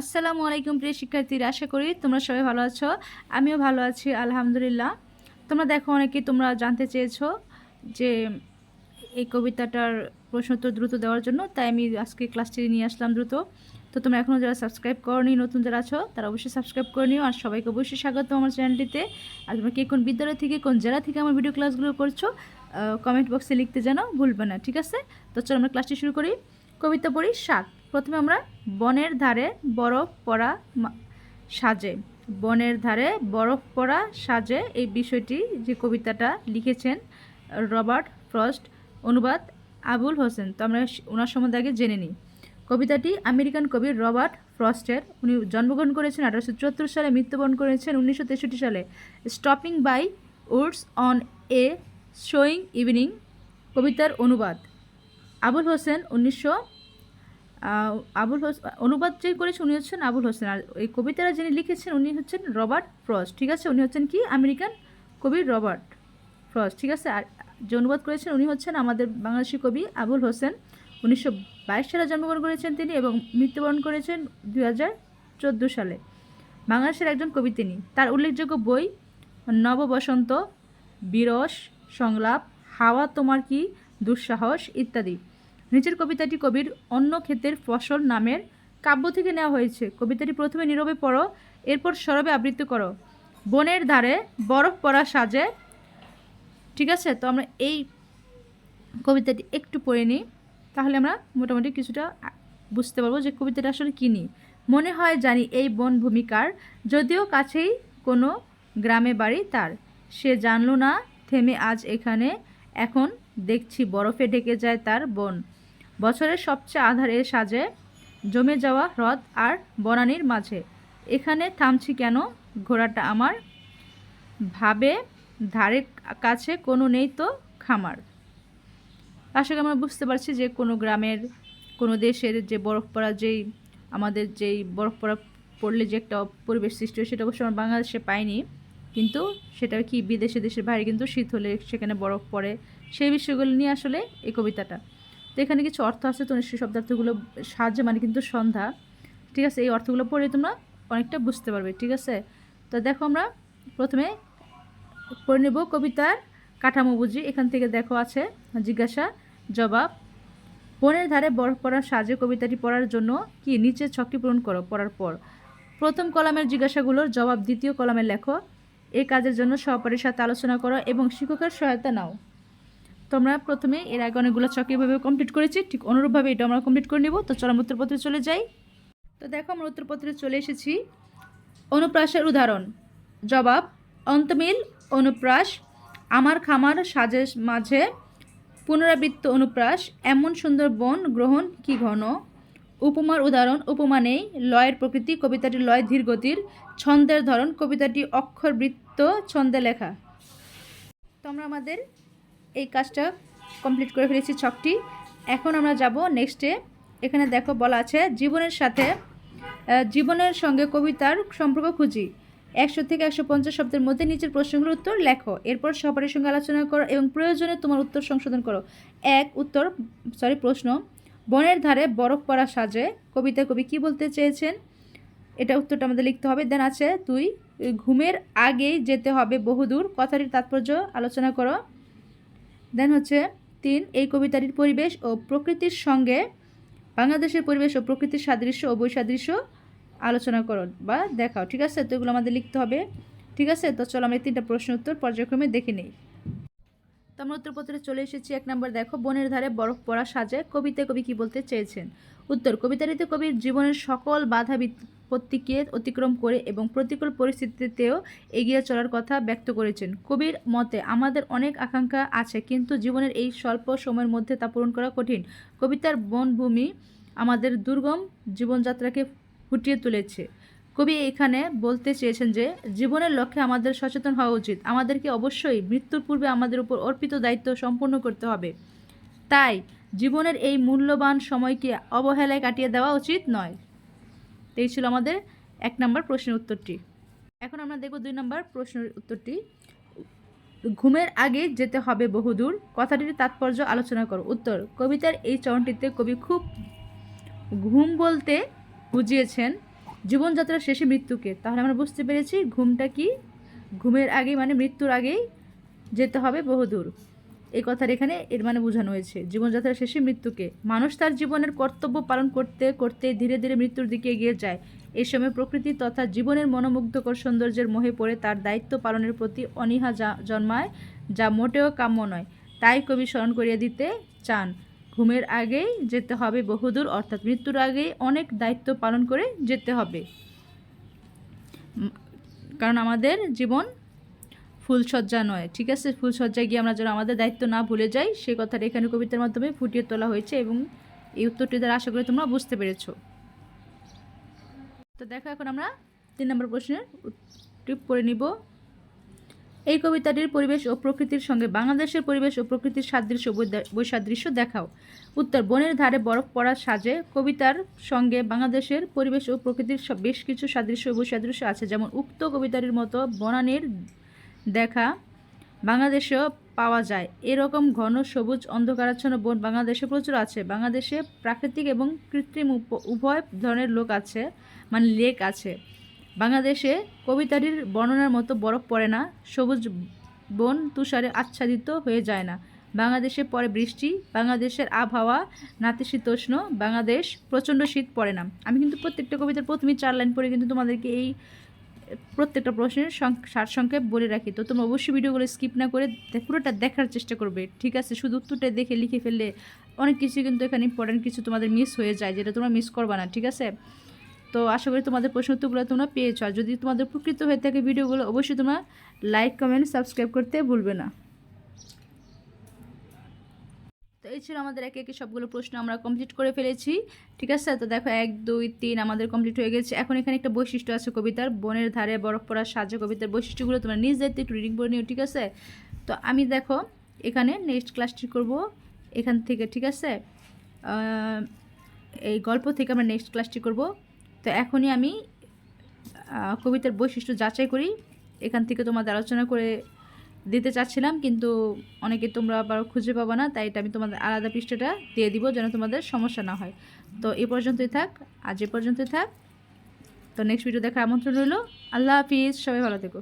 আসসালামু আলাইকুম প্রিয় শিক্ষার্থীরা, আশা করি তোমরা সবাই ভালো আছো। আমিও ভালো আছি, আলহামদুলিল্লাহ। তোমরা দেখো অনেকে তোমরা জানতে চেয়েছো যে এই কবিতাটার প্রশ্ন উত্তর দ্রুত দেওয়ার জন্য, তাই আমি আজকে ক্লাসটি নিয়ে আসলাম দ্রুত। তো তোমরা এখনও যারা সাবস্ক্রাইব করনি, নতুন যারা আছো, তারা অবশ্যই সাবস্ক্রাইব করে নিও, আর সবাইকে অবশ্যই স্বাগত আমার চ্যানেলটিতে। আর তোমরা কে কোন বিদ্যালয় থেকে, কোন জেলা থেকে আমার ভিডিও ক্লাসগুলো করছ কমেন্ট বক্সে লিখতে যেন ভুলবে না, ঠিক আছে? তো চলো আমরা ক্লাসটি শুরু করি। কবিতা পড়ি সাত। প্রথমে আমরা বনের ধারে বরফ পড়া সাজে। বনের ধারে বরফ পড়া সাজে এই বিষয়টি যে কবিতাটা লিখেছেন রবার্ট ফ্রস্ট, অনুবাদ আবুল হোসেন। তো আমরা ওনার সম্বন্ধে আগে জেনে নিই। কবিতাটি আমেরিকান কবি রবার্ট ফ্রস্টের। উনি জন্মগ্রহণ করেছেন আঠারোশো চুয়াত্তর সালে, মৃত্যুবরণ করেছেন উনিশশো তেষট্টি সালে। Stopping by woods on a snowy evening, কবিতার অনুবাদ। আবুল হোসেন উনিশশো আবুল হোসেন অনুবাদ যে করেছে উনি হচ্ছেন আবুল হোসেন। আর এই কবিতাটা যিনি লিখেছেন, উনি হচ্ছেন রবার্ট ফ্রস্ট। ঠিক আছে? উনি হচ্ছেন কি? আমেরিকান কবি রবার্ট ফ্রস্ট। ঠিক আছে? আর যে অনুবাদ করেছেন, উনি হচ্ছেন আমাদের বাংলাদেশি কবি আবুল হোসেন। উনিশশো বাইশ সালে জন্মগ্রহণ করেছেন তিনি এবং মৃত্যুবরণ করেছেন দুই হাজার চোদ্দ সালে। বাংলাদেশের একজন কবি তিনি। তার উল্লেখযোগ্য বই নববসন্ত, বিরস, সংলাপ, হাওয়া তোমার কি দুঃসাহস, ইত্যাদি। নিচের কবিতাটি কবির অন্য ক্ষেতের ফসল নামের কাব্য থেকে নেওয়া হয়েছে। কবিতাটি প্রথমে নীরবে পড়ো, এরপর সরবে আবৃত্তি করো। বনের ধারে বরফ পড়া সাজে। ঠিক আছে? তো আমরা এই কবিতাটি একটু পড়ে নিই। তাহলে আমরা মোটামুটি কিছুটা বুঝতে পারব যে কবিতাটা আসলে কী নিয়ে। মনে হয় জানি এই বন ভূমিকার, যদিও কাছেই কোনো গ্রামে বাড়ি তার। সে জানলো না, থেমে আজ এখানে। এখন দেখছি বরফে ঢেকে যায় তার বন। বছরের সবচেয়ে আধারে সাজে জমে যাওয়া হ্রদ আর বনানীর মাঝে। এখানে থামছি কেন? ঘোড়াটা আমার ভাবে ধারে কাছে কোনো নেই তো খামার। করি আমরা বুঝতে পারছি যে কোনো গ্রামের, কোনো দেশের যে বরফ পড়া যেই, আমাদের যেই বরফ পড়া পড়লে যে একটা পরিবেশ সৃষ্টি হয়, সেটা অবশ্য আমরা বাংলাদেশে পাইনি। কিন্তু সেটা কি বিদেশে, দেশের বাইরে কিন্তু শীত হলে সেখানে বরফ পড়ে, সেই বিষয়গুলো নিয়ে আসলে এই কবিতাটা। তো এখানে কিছু অর্থ আছে তো সেই শব্দার্থগুলো সাহায্যে মানে কিন্তু সন্ধ্যা। ঠিক আছে? এই অর্থগুলো পড়ে তোমরা অনেকটা বুঝতে পারবে, ঠিক আছে? তো দেখো আমরা প্রথমে পড়ে নেব কবিতার কাঠামো বুঝি। এখান থেকে দেখো আছে জিজ্ঞাসা, জবাব, বনের ধারে বরফ পড়ার সাজে কবিতাটি পড়ার জন্য কি নিচের ছকটি পূরণ করো পড়ার পর। প্রথম কলামের জিজ্ঞাসাগুলোর জবাব দ্বিতীয় কলামে লেখো। এই কাজের জন্য সহপাঠীর সাথে আলোচনা করো এবং শিক্ষকের সহায়তা নাও। তোমরা প্রথমে এর আগে অনেকগুলো ছক এভাবে কমপ্লিট করেছি, ঠিক অনুরূপভাবে এটা আমরা কমপ্লিট করে নেব। তো চরম উত্তরপত্রে চলে যাই। তো দেখো আমরা উত্তরপত্রে চলে এসেছি। অনুপ্রাসের উদাহরণ। জবাব, অন্তমিল অনুপ্রাস, আমার খামার সাজের মাঝে পুনরাবৃত্ত অনুপ্রাস, এমন সুন্দর বন গ্রহণ কি ঘন? উপমার উদাহরণ, উপমা নেই, লয়ের প্রকৃতি কবিতাটি লয় ধীরগতির ছন্দের ধরন, কবিতাটি অক্ষরবৃত্ত ছন্দে লেখা। তো আমরা আমাদের এই কাজটা কমপ্লিট করে ফেলেছি ছকটি। এখন আমরা যাব নেক্সটে এখানে দেখো বলা আছে, জীবনের সাথে জীবনের সঙ্গে কবিতার সম্পর্ক খুঁজি। একশো থেকে একশো পঞ্চাশ শব্দের মধ্যে নিচের প্রশ্নগুলোর উত্তর লেখো। এরপর সবারের সঙ্গে আলোচনা করো এবং প্রয়োজনে তোমার উত্তর সংশোধন করো। এক, উত্তর সরি প্রশ্ন। বনের ধারে বরফ পড়া সাজে। কবিতা কবি কি বলতে চেয়েছেন? এটা উত্তরটা আমাদের লিখতে হবে। দেন আছে তুই ঘুমের আগেই যেতে হবে বহুদূর। কথাটির তাৎপর্য আলোচনা করো। দেন হচ্ছে তিন, এই কবিতাটির পরিবেশ ও প্রকৃতির সঙ্গে বাংলাদেশের পরিবেশ ও প্রকৃতির সাদৃশ্য ও বৈসাদৃশ্য আলোচনা করো বা দেখাও। ঠিক আছে? তো এগুলো আমাদের লিখতে হবে। ঠিক আছে? তো চলো আমরা তিনটা প্রশ্ন উত্তর পর্যায়ক্রমে দেখে নিই। তো আমরা উত্তরপত্রে চলে এসেছি এক নম্বর, দেখো, বনের ধারে বরফ পড়া সাজে। কবিতায় কবি কি বলতে চেয়েছেন? উত্তর, কবিতাটিতে কবির জীবনের সকল বাধা বিপত্তিকে অতিক্রম করে এবং প্রতিকূল পরিস্থিতিতেও এগিয়ে চলার কথা ব্যক্ত করেছেন। কবির মতে, আমাদের অনেক আকাঙ্ক্ষা আছে, কিন্তু জীবনের এই স্বল্প সময়ের মধ্যে তা পূরণ করা কঠিন। কবিতার বনভূমি আমাদের দুর্গম জীবনযাত্রাকে ফুটিয়ে তুলেছে। কবি এখানে বলতে চেয়েছেন যে, জীবনের লক্ষ্যে আমাদের সচেতন হওয়া উচিত। আমাদেরকে অবশ্যই মৃত্যুর পূর্বে আমাদের উপর অর্পিত দায়িত্ব সম্পূর্ণ করতে হবে। তাই জীবনের এই মূল্যবান সময়কে অবহেলায় কাটিয়ে দেওয়া উচিত নয়। এই ছিল আমাদের এক নম্বর প্রশ্নের উত্তরটি। এখন আমরা দেখব দুই নম্বর প্রশ্নের উত্তরটি। ঘুমের আগে যেতে হবে বহুদূর। কথাটির তাৎপর্য আলোচনা করো। উত্তর, কবিতার এই চরণটিতে কবি খুব ঘুম বলতে বুঝিয়েছেন জীবনযাত্রার শেষে মৃত্যুকে। তাহলে আমরা বুঝতে পেরেছি ঘুমটা কি? ঘুমের আগে মানে মৃত্যুর আগেই যেতে হবে বহুদূর। এই কথার এখানে এর মানে বোঝানো হয়েছে। জীবনযাত্রার শেষে মৃত্যুকে। মানুষ তার জীবনের কর্তব্য পালন করতে করতে ধীরে ধীরে মৃত্যুর দিকে এগিয়ে যায়। এই সময় প্রকৃতি তথা জীবনের মনোমুগ্ধকর সৌন্দর্যের মোহে পড়ে তার দায়িত্ব পালনের প্রতি অনীহা জন্মায়, যা মোটেও কাম্য নয়। তাই কবি স্মরণ করিয়ে দিতে চান। ঘুমের আগেই যেতে হবে বহুদূর, অর্থাৎ মৃত্যুর আগেই অনেক দায়িত্ব পালন করে যেতে হবে। কারণ আমাদের জীবন ফুলসজ্জা নয়, ঠিক আছে? ফুলসজ্জায় গিয়ে আমরা যেন আমাদের দায়িত্ব না ভুলে যাই, সে কথাটা এখানে কবিতার মাধ্যমে ফুটিয়ে তোলা হয়েছে এবং এই উত্তরটি দ্বারা আশা করি তোমরা বুঝতে পেরেছ। তো দেখো, এখন আমরা তিন নম্বর প্রশ্নের উত্তরটি করে নিব। এই কবিতাটির পরিবেশ ও প্রকৃতির সঙ্গে বাংলাদেশের পরিবেশ ও প্রকৃতির সাদৃশ্য বৈসাদৃশ্য দেখাও। উত্তর, বনের ধারে বরফ পড়া সাজে কবিতার সঙ্গে বাংলাদেশের পরিবেশ ও প্রকৃতির বেশ কিছু সাদৃশ্য বৈসাদৃশ্য আছে। যেমন উক্ত কবিতাটির মতো বনানীর দেখা বাংলাদেশেও পাওয়া যায়। এরকম ঘন, সবুজ, অন্ধকারাচ্ছন্ন বন বাংলাদেশে প্রচুর আছে। বাংলাদেশে প্রাকৃতিক এবং কৃত্রিম উভয় ধরনের লোক আছে মানে লেক আছে। বাংলাদেশে কবিতাটির বর্ণনার মতো বরফ পড়ে না, সবুজ বন তুষারে আচ্ছাদিত হয়ে যায় না। বাংলাদেশে পরে বৃষ্টি, বাংলাদেশের আবহাওয়া নাতিশীতোষ্ণ, বাংলাদেশ প্রচণ্ড শীত পড়ে না। আমি কিন্তু প্রত্যেকটা কবিতার প্রথমেই চার লাইন পড়ে কিন্তু তোমাদেরকে এই প্রত্যেকটা প্রশ্নের সারসংক্ষেপ বলে রাখি। তো তোমরা অবশ্যই ভিডিওগুলো স্কিপ না করে পুরোটা দেখার চেষ্টা করবে। ঠিক আছে, শুধু উত্তরটা দেখে লিখে ফেললে অনেক কিছু কিন্তু এখানে ইম্পর্টেন্ট কিছু তোমাদের মিস হয়ে যায়, যেটা তোমরা মিস করবা না, ঠিক আছে? তো আশা করি তোমাদের প্রশ্ন উত্তরগুলো তোমরা পেয়েছ। আর যদি তোমাদের উপকৃত হয়ে থাকে ভিডিওগুলো, অবশ্যই তোমরা লাইক কমেন্ট সাবস্ক্রাইব করতে ভুলবে না। তো এই ছিল আমাদের একে একে সবগুলো প্রশ্ন আমরা কমপ্লিট করে ফেলেছি। ঠিক আছে? তো দেখো এক, দুই, তিন আমাদের কমপ্লিট হয়ে গেছে। এখন এখানে একটা বৈশিষ্ট্য আছে কবিতার। বনের ধারে বরফ পড়া সাজা কবিতার বৈশিষ্ট্যগুলো তোমরা নিজ দায়িত্বে একটু রিডিং করে নিও, ঠিক আছে? তো আমি দেখো এখানে নেক্সট ক্লাসটি করব এখান থেকে, ঠিক আছে? এই গল্প থেকে আমরা নেক্সট ক্লাসটি করব। তো এখনই আমি কবিতার বৈশিষ্ট্য যাচাই করি। এখান থেকে তোমাদের আলোচনা করে দিতে চাচ্ছিলাম, কিন্তু অনেকে তোমরা আবার খুঁজে পাবো না, তাই এটা আমি তোমাদের আলাদা পৃষ্ঠাটা দিয়ে দিব যেন তোমাদের সমস্যা না হয়। তো এ পর্যন্তই থাক, আজ এ পর্যন্তই থাক। তো নেক্সট ভিডিও দেখার আমন্ত্রণ রইল। আল্লাহ হাফিজ, সবাই ভালো থেকো।